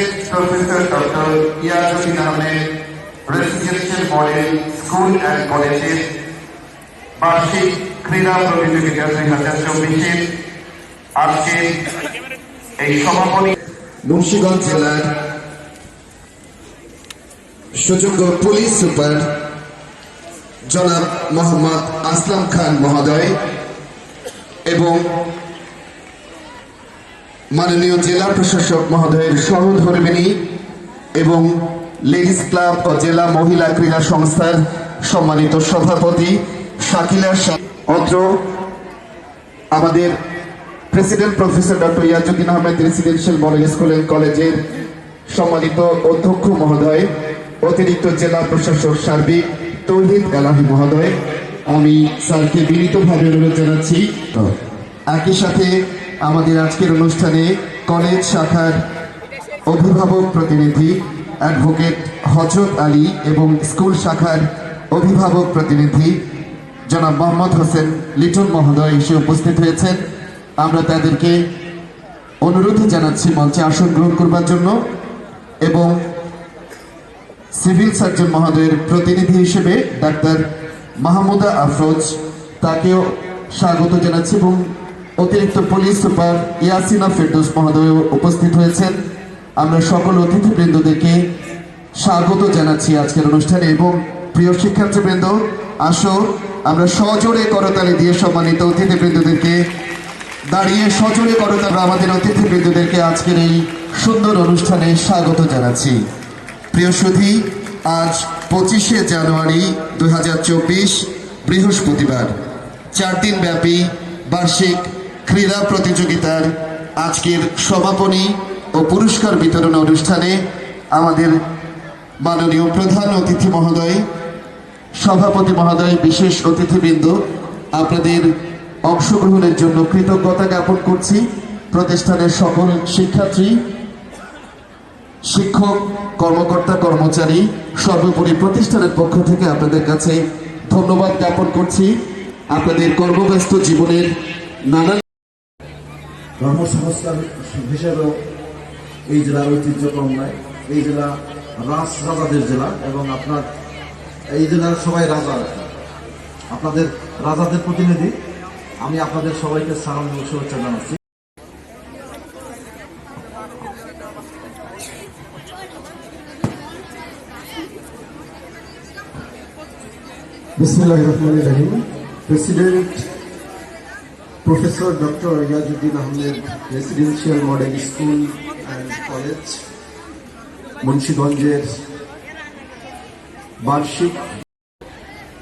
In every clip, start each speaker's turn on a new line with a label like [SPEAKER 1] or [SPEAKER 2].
[SPEAKER 1] President professor doctor Iajuddin Ahmed, residential model school and কলেজের বার্ষিক ক্রীড়া প্রতিযোগিতা দুই হাজার চব্বিশের আজকের এই সমাপনী
[SPEAKER 2] মুন্সিগঞ্জ জেলার সুযোগ্য পুলিশ সুপার জনাব মোহাম্মদ আসলাম খান মহোদয় এবং মাননীয় জেলা প্রশাসক মহোদয়ের সহধর্মিনী এবং লেডিস ক্লাব ও জেলা মহিলা ক্রীড়া সংস্থার সম্মানিত সভাপতি শাকিলা অত্র আমাদের president professor doctor Iajuddin Ahmed residential model school and কলেজের সম্মানিত অধ্যক্ষ মহোদয়, অতিরিক্ত জেলা প্রশাসক সার্বিক তৌহিদ এলাহি মহোদয়। আমি স্যারকে বিনীতভাবে অনুরোধ জানাচ্ছি। একই সাথে আমাদের আজকের অনুষ্ঠানে কলেজ শাখার অভিভাবক প্রতিনিধি অ্যাডভোকেট হজরত আলী এবং স্কুল শাখার অভিভাবক প্রতিনিধি জনাব মোহাম্মদ হোসেন লিটন মহোদয় এসে উপস্থিত হয়েছেন। আমরা তাদেরকে অনুরোধ জানাচ্ছি, মঞ্চে আসন গ্রহণ করবার জন্য এবং সিভিল সার্জন মহোদয়ের প্রতিনিধি হিসেবে ডাক্তার মাহমুদা আফরোজ তাকেও স্বাগত জানাচ্ছি এবং অতিরিক্ত পুলিশ সুপার ইয়াসিনা ফেরদৌস মহোদয় উপস্থিত হয়েছেন। আমরা সকল অতিথিবৃন্দদেরকে স্বাগত জানাচ্ছি আজকের অনুষ্ঠানে এবং প্রিয় শিক্ষার্থীবৃন্দ, আসো, আমরা সজোরে করতালি দিয়ে সম্মানিত অতিথিবৃন্দদেরকে দাঁড়িয়ে সজোরে করতালি আমাদের অতিথিবৃন্দদেরকে আজকের এই সুন্দর অনুষ্ঠানে স্বাগত জানাচ্ছি। প্রিয় সুধী, আজ পঁচিশে জানুয়ারি দু হাজার চব্বিশ বৃহস্পতিবার। চার দিন ব্যাপী বার্ষিক ক্রীড়া প্রতিযোগিতার আজকের সমাপনী ও পুরস্কার বিতরণ অনুষ্ঠানে আমাদের মাননীয় প্রধান অতিথি মহোদয়, সভাপতি মহোদয়, বিশেষ অতিথিবৃন্দ, আপনাদের অংশগ্রহণের জন্য কৃতজ্ঞতা জ্ঞাপন করছি। প্রতিষ্ঠানের সকল শিক্ষার্থী, শিক্ষক, কর্মকর্তা, কর্মচারী, সর্বোপরি প্রতিষ্ঠানের পক্ষ থেকে আপনাদের কাছে ধন্যবাদ জ্ঞাপন করছি। আপনাদের কর্মব্যস্ত জীবনের নানান
[SPEAKER 3] ধর্মসংস্কার হিসেবেও এই জেলার ঐতিহ্য কম নয়। এই জেলা রাজ রাজাদের জেলা এবং আপনার এই জেলার সবাই রাজা আপনাদের রাজাদের প্রতিনিধি, আমি আপনাদের সবাইকে সালাম এবং শুভেচ্ছা জানাচ্ছি।
[SPEAKER 4] বিসমুল্লাহ রহমান রহিম। President professor doctor Iajuddin Ahmed residential model school and college মুন্সীগঞ্জের বার্ষিক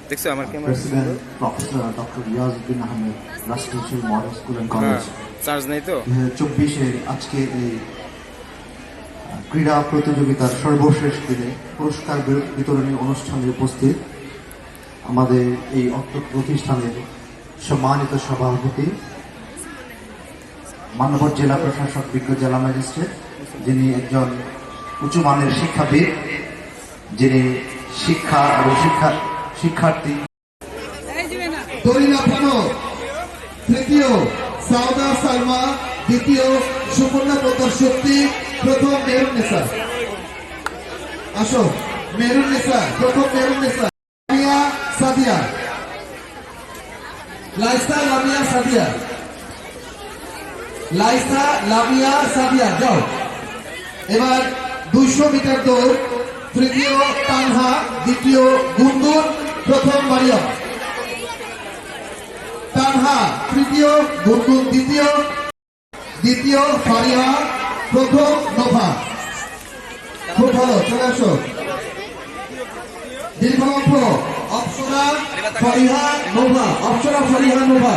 [SPEAKER 5] দেখছ আমার camera
[SPEAKER 3] president professor doctor Iajuddin Ahmed রাষ্ট্রীয় মডেল স্কুল
[SPEAKER 5] হ্যাঁ
[SPEAKER 3] কলেজ
[SPEAKER 5] চার্জ নেই তো
[SPEAKER 3] চব্বিশের আজকে এই ক্রীড়া প্রতিযোগিতার সর্বশেষ দিনে পুরস্কার বিতরণী অনুষ্ঠানে উপস্থিত আমাদের এই অর্থ প্রতিষ্ঠানের সম্মানিত সভাপতি মানবর জেলা প্রশাসক, বিজ্ঞ জেলা ম্যাজিস্ট্রেট, যিনি একজন উঁচুমানের শিক্ষাবিদ, যিনি শিক্ষা এবং শিক্ষা, শিক্ষার্থী।
[SPEAKER 2] প্রথম মেরুন প্রথম মেরুন লামিয়া সাদিয়া লাইসা লামিয়া সাদিয়া লাইসা লামিয়া সাদিয়া যাও। এবার দুইশো মিটার দৌড়, তৃতীয় তানহা, দ্বিতীয় গুন্দুর, প্রথম মারিয়াম তানহা, তৃতীয় গুনগুন দ্বিতীয় দ্বিতীয় ফারিহা প্রথম নোভা। খুব ভালো, চলে আসো। দীর্ঘলম্ব অপ্সরা ফারিহা নোভা অপ্সরা ফারিহা নোভা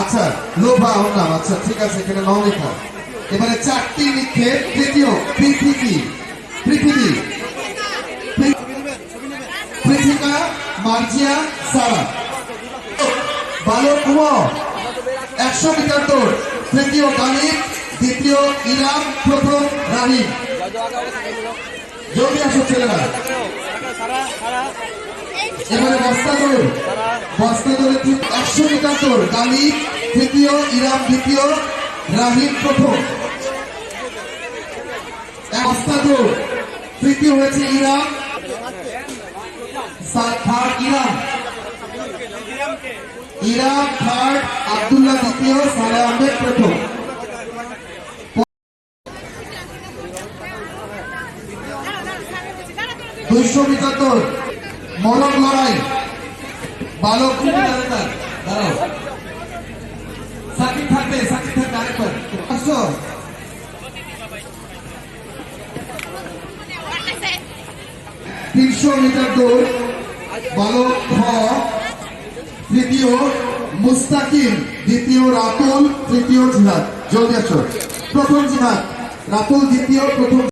[SPEAKER 2] আচ্ছা লোভা ওর নাম আচ্ছা ঠিক আছে, এখানে লেখা। এবারে চারটি নিক্ষেপ, তৃতীয়, পৃথিবী পৃথিবী পৃথিকা মার্জিয়া, সারা। বালক একশো মিটার দৌড়, তৃতীয় গালিব, দ্বিতীয় ইরাম প্রথম রাহিম জলদি আসো ছেলেরা বস্তা বস্তা দৌড়ে একশো মিটার দৌড় গালিব তৃতীয়, ইরাম দ্বিতীয়, রাহিম প্রথম। অস্তাদুর তৃতীয় হয়েছে ইরাম ইরাম। ইরাম থার্ড, আব্দুল্লাহ দ্বিতীয়, সালে আহমেদ প্রথম। মিটার মলক লড়াই। বালক সাকিব থাকবে সাকিব থাকবে আরেকবার। তিনশো মিটার দৌড়, বালক তৃতীয় মুস্তাকিম, দ্বিতীয় রাতুল, তৃতীয় জিহাদ। জলদি আসো। প্রথম জিহাদ। রাতুল দ্বিতীয়, প্রথম